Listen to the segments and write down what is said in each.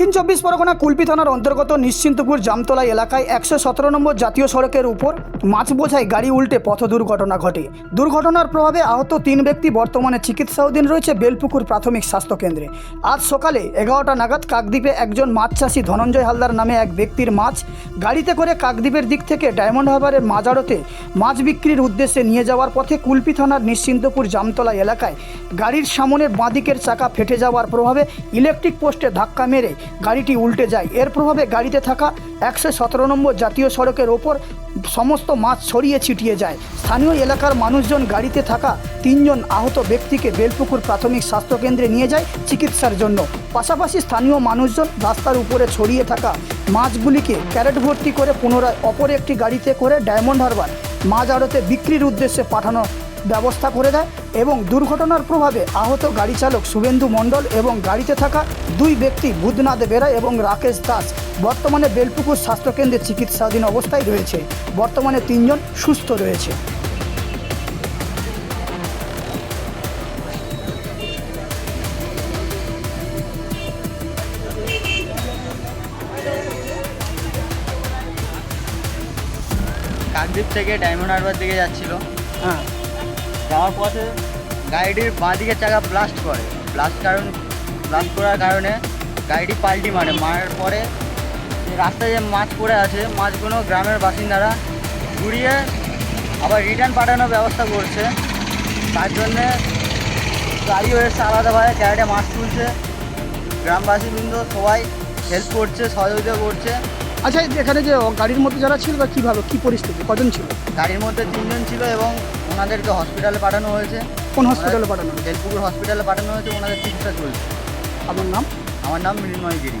দক্ষিণ চব্বিশ পরগনা কুলপি থানার অন্তর্গত নিশ্চিন্তপুর জামতলা এলাকায় একশো সতেরো নম্বর জাতীয় সড়কের উপর মাছ বোঝায় গাড়ি উল্টে পথ দুর্ঘটনা ঘটে। দুর্ঘটনার প্রভাবে আহত তিন ব্যক্তি বর্তমানে চিকিৎসাধীন রয়েছে বেলপুকুর প্রাথমিক স্বাস্থ্যকেন্দ্রে আজ সকালে এগারোটা নাগাদ কাকদ্বীপে একজন মাছ চাষি ধনঞ্জয় হালদার নামে এক ব্যক্তির মাছ গাড়িতে করে কাকদ্বীপের দিক থেকে ডায়মন্ড হারবারের মাজারতে মাছ বিক্রির উদ্দেশ্যে নিয়ে যাওয়ার পথে কুলপি থানার নিশ্চিন্তপুর জামতলা এলাকায় গাড়ির সামনের বাঁদিকের চাকা ফেটে যাওয়ার প্রভাবে ইলেকট্রিক পোস্টে ধাক্কা মেরে গাড়িটি উল্টে যায়। এর প্রভাবে গাড়িতে থাকা একশো সতেরো নম্বর জাতীয় সড়কের ওপর সমস্ত মাছ ছড়িয়ে ছিটিয়ে যায়। স্থানীয় এলাকার মানুষজন গাড়িতে থাকা তিনজন আহত ব্যক্তিকে বেলপুকুর প্রাথমিক স্বাস্থ্যকেন্দ্রে নিয়ে যায় চিকিৎসার জন্য। পাশাপাশি স্থানীয় মানুষজন রাস্তার উপরে ছড়িয়ে থাকা মাছগুলিকে ক্যারেট ভর্তি করে পুনরায় অপর একটি গাড়িতে করে ডায়মন্ড হারবার মাছ আড়তে বিক্রির উদ্দেশ্যে পাঠানো ব্যবস্থা করে দেয়। এবং দুর্ঘটনার প্রভাবে আহত গাড়ি চালক শুভেন্দু মণ্ডল এবং গাড়িতে থাকা দুই ব্যক্তি বুধনাথ বেরা এবং রাকেশ দাস বর্তমানে বেলপুকুর স্বাস্থ্যকেন্দ্রে চিকিৎসাধীন অবস্থায় রয়েছে। বর্তমানে তিনজন সুস্থ রয়েছে। কাকদ্বীপ থেকে ডায়মন্ড হারবার দিকে যাচ্ছিল। হ্যাঁ। যাওয়ার পথে গাড়িটির বাঁ দিকের চাকা ব্লাস্ট করে। ব্লাস্ট কারণ ব্লাস্ট করার কারণে গাড়িটি পাল্টি মারে। মারার পরে রাস্তায় যে মাছ পড়ে আছে মাছগুলো গ্রামের বাসিন্দারা ঘুরিয়ে আবার রিটার্ন পাঠানোর ব্যবস্থা করছে। তার জন্যে গাড়িও এসে আলাদাভাবে ক্যারেটে মাছ তুলছে। গ্রামবাসীবৃন্দ সবাই হেল্প করছে সহযোগিতা করছে। আচ্ছা এখানে যে গাড়ির মধ্যে যারা ছিল বা কীভাবে কী পরিস্থিতি? কজন ছিল? গাড়ির মধ্যে তিনজন ছিল এবং ওনাদেরকে হসপিটালে পাঠানো হয়েছে। কোন হসপিটালে পাঠানো বেলপুকুর হসপিটালে পাঠানো হয়েছে ওনাদের চিকিৎসা চলছে। আমার নাম? আমার নাম মৃন্ময় গিরি।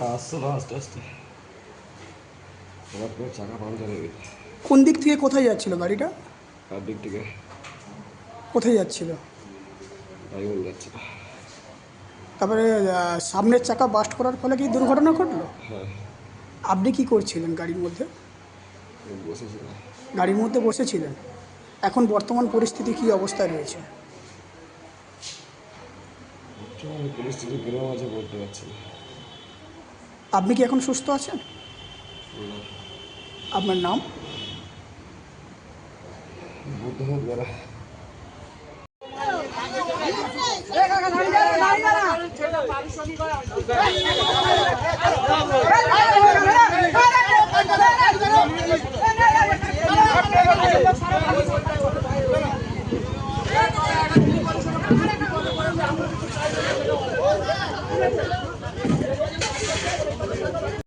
আস্তে আস্তে চাকা হয়ে গেছে। কোন দিক থেকে কোথায় যাচ্ছিল গাড়িটা? তার দিক থেকে। কোথায় যাচ্ছিল? তারপরে আহ, সামনের চাকা বাস্ট করার ফলে কি দুর্ঘটনা ঘটলো? হ্যাঁ। আপনি কি করছিলেন গাড়ির মধ্যে? আমি বসেছিলাম। গাড়ির মধ্যে বসেছিলেন? এখন বর্তমান পরিস্থিতি কি অবস্থায় রয়েছে? বর্তমানে পরিস্থিতি কীরকম আছে বলতে পারছি না। আপনি কি এখন সুস্থ আছেন? আপনার নাম? বুদ্ধনাথ